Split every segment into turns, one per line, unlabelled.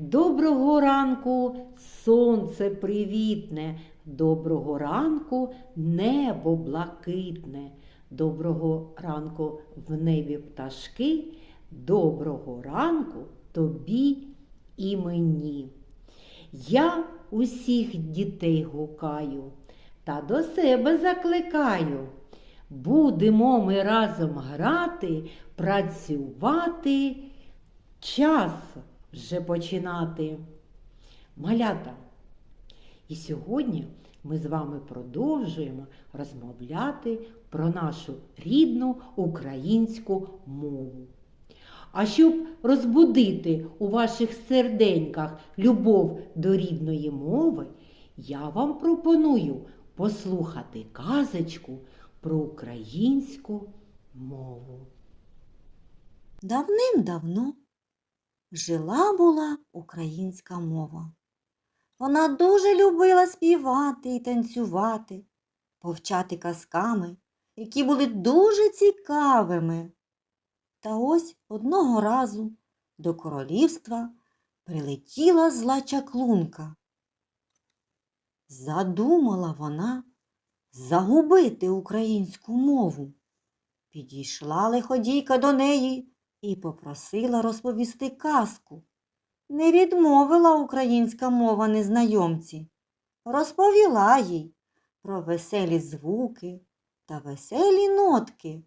Доброго ранку, сонце привітне, доброго ранку, небо блакитне, доброго ранку в небі пташки, доброго ранку тобі і мені. Я усіх дітей гукаю та до себе закликаю. Будемо ми разом грати, працювати, час вже починати. Малята. І сьогодні ми з вами продовжуємо розмовляти про нашу рідну українську мову. А щоб розбудити у ваших серденьках любов до рідної мови, я вам пропоную послухати казочку про українську мову.
Давним-давно жила була українська мова. Вона дуже любила співати і танцювати, повчати казками, які були дуже цікавими. Та ось одного разу до королівства прилетіла зла чаклунка. Задумала вона загубити українську мову. Підійшла лиходійка до неї і попросила розповісти казку. Не відмовила українська мова незнайомці, розповіла їй про веселі звуки та веселі нотки.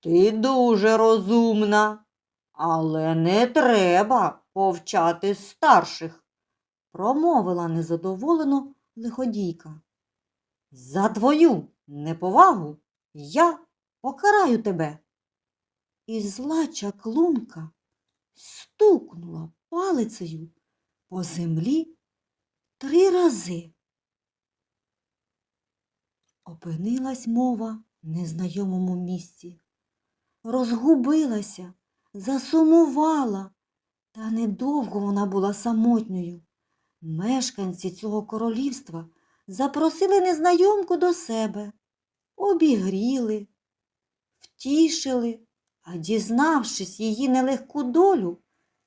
Ти дуже розумна, але не треба повчати старших, промовила незадоволено лиходійка. За твою неповагу я покараю тебе. І зла чаклунка стукнула палицею по землі три рази. Опинилась мова в незнайомому місці, розгубилася, засумувала, та недовго вона була самотньою. Мешканці цього королівства запросили незнайомку до себе, обігріли, втішили, а дізнавшись її нелегку долю,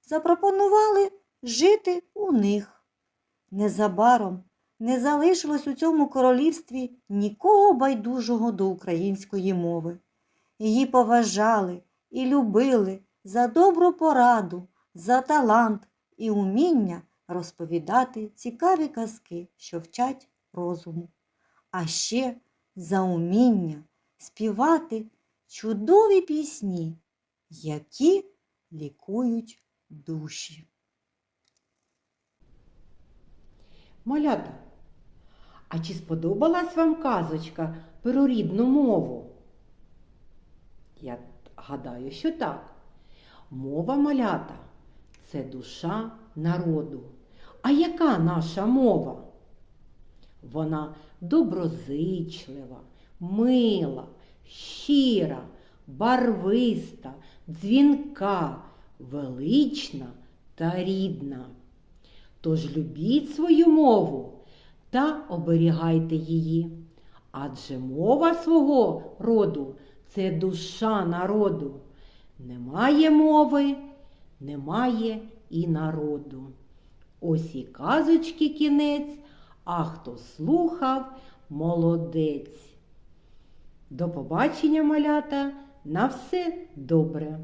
запропонували жити у них. Незабаром не залишилось у цьому королівстві нікого байдужого до української мови. Її поважали і любили за добру пораду, за талант і уміння розповідати цікаві казки, що вчать розуму, а ще за уміння співати чудові пісні, які лікують душі.
Малята, а чи сподобалась вам казочка про рідну мову? Я гадаю, що так. Мова малята це душа народу. А яка наша мова? Вона доброзичлива, мила, щира, барвиста, дзвінка, велична та рідна. Тож любіть свою мову та оберігайте її. Адже мова свого роду це душа народу. Немає мови, немає і народу. Ось і казочки кінець, а хто слухав, молодець. До побачення, малята, на все добре!